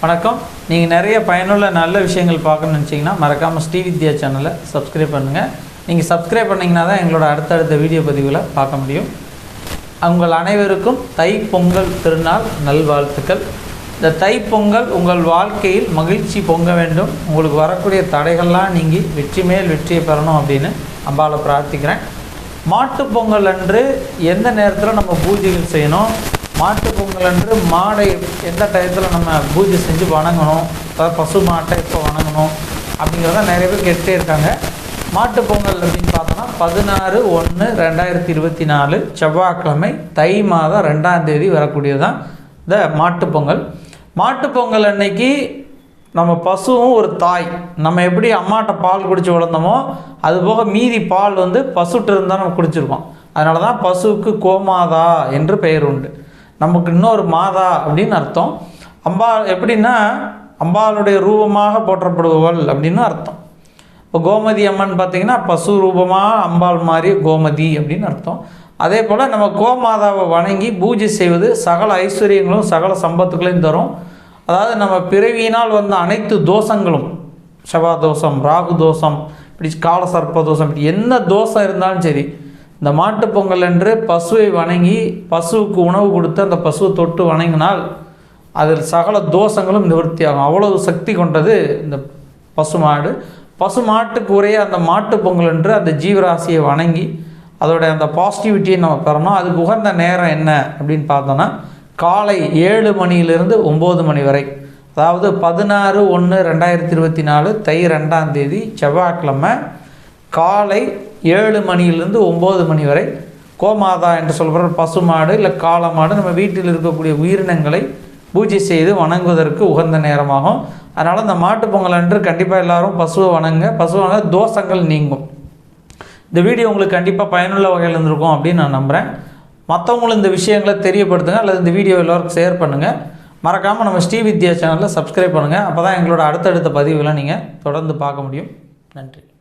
வணக்கம். நீங்கள் நிறைய பயனுள்ள நல்ல விஷயங்கள் பார்க்கணும்னு நினச்சிங்கன்னா மறக்காமல் ஸ்ரீ வித்யா சேனலை சப்ஸ்கிரைப் பண்ணுங்கள் நீங்கள் சப்ஸ்கிரைப் பண்ணிங்கன்னா தான் எங்களோட அடுத்தடுத்த வீடியோ பதிவுகளை பார்க்க முடியும். உங்கள் அனைவருக்கும் தை பொங்கல் திருநாள் நல்வாழ்த்துக்கள். இந்த தை பொங்கல் உங்கள் வாழ்க்கையில் மகிழ்ச்சி பொங்க வேண்டும். உங்களுக்கு வரக்கூடிய தடைகள்லாம் நீங்கி வெற்றி மேல் வெற்றியை பெறணும் அப்படின்னு அம்பாவை பிரார்த்திக்கிறேன். மாட்டுப்பொங்கல் அன்று எந்த நேரத்தில் நம்ம பூஜைகள் செய்யணும்? மாட்டுப் பொங்கல் அன்று மாடை எந்த டயத்தில் நம்ம பூஜை செஞ்சு வணங்கணும் அதாவது பசு மாட்டை எப்போ வணங்கணும் அப்படிங்கிறத நிறைய பேர் கேட்டே இருக்காங்க. மாட்டுப் பொங்கல் அப்படின்னு பார்த்தோன்னா பதினாறு ஒன்று ரெண்டாயிரத்தி இருபத்தி நாலு செவ்வாய்க்கிழமை தை மாதம் ரெண்டாம் தேதி வரக்கூடியது தான் இந்த மாட்டு பொங்கல். மாட்டுப் பொங்கல் அன்னைக்கு நம்ம பசுவும் ஒரு தாய். நம்ம எப்படி அம்மாட்ட பால் குடித்து வளர்ந்தோமோ அது போக மீதி பால் வந்து பசுட்டு இருந்தால் நம்ம குடிச்சிருக்கோம் அதனால தான் பசுவுக்கு கோமாதா என்று பெயர் உண்டு. நமக்கு இன்னொரு மாதா அப்படின்னு அர்த்தம். அம்பாள் எப்படின்னா அம்பாளுடைய ரூபமாக போற்றப்படுபவள் அப்படின்னு அர்த்தம். இப்போ கோமதி அம்மன் பார்த்திங்கன்னா பசு ரூபமாக அம்பாள் மாதிரி கோமதி அப்படின்னு அர்த்தம். அதே போல் நம்ம கோமாதாவை வணங்கி பூஜை செய்வது சகல ஐஸ்வர்யங்களும் சகல சம்பத்துகளையும் தரும். அதாவது நம்ம பிறவியினால் வந்த அனைத்து தோஷங்களும் செவ்வாய் தோஷம் ராகு தோஷம் இப்படி கால சர்ப்ப தோஷம் இப்படி என்ன தோஷம் இருந்தாலும் சரி இந்த மாட்டுப்பொங்கல் என்று பசுவை வணங்கி பசுவுக்கு உணவு கொடுத்து அந்த பசுவை தொட்டு வணங்கினால் அதில் சகல தோஷங்களும் நிவர்த்தியாகும். அவ்வளவு சக்தி கொண்டது இந்த பசு மாடு. பசு மாட்டுக்கு உரிய அந்த மாட்டுப் பொங்கல் என்று அந்த ஜீவராசியை வணங்கி அதோடைய அந்த பாசிட்டிவிட்டியை நம்ம பெறணும். அதுக்கு உகந்த நேரம் என்ன அப்படின்னு பார்த்தோன்னா காலை ஏழு மணியிலிருந்து ஒம்பது மணி வரை. அதாவது பதினாறு ஒன்று ரெண்டாயிரத்தி இருபத்தி நாலு தை ரெண்டாம் தேதி செவ்வாய்க்கிழமை காலை ஏழு மணியிலிருந்து ஒம்பது மணி வரை கோமாதா என்று சொல்கிற பசுமாடு இல்லை காளமாடு நம்ம வீட்டில் இருக்கக்கூடிய உயிரினங்களை பூஜை செய்து வணங்குவதற்கு உகந்த நேரமாகும். அதனால் இந்த மாட்டுப் பொங்கல் அன்று கண்டிப்பாக எல்லாரும் பசுவை வணங்க பசுவை வணங்க தோஷங்கள் நீங்கும். இந்த வீடியோ உங்களுக்கு கண்டிப்பாக பயனுள்ள வகையில் இருந்திருக்கும் அப்படின்னு நான் நம்புகிறேன் மற்றவங்களும் இந்த விஷயங்களை தெரியப்படுத்துங்க அல்லது இந்த வீடியோ எல்லோருக்கும் ஷேர் பண்ணுங்கள் மறக்காமல் நம்ம ஸ்ரீ வித்யா சேனலில் சப்ஸ்கிரைப் பண்ணுங்கள் அப்போ தான் எங்களோட அடுத்தடுத்த பதிவுகளை நீங்கள் தொடர்ந்து பார்க்க முடியும். நன்றி.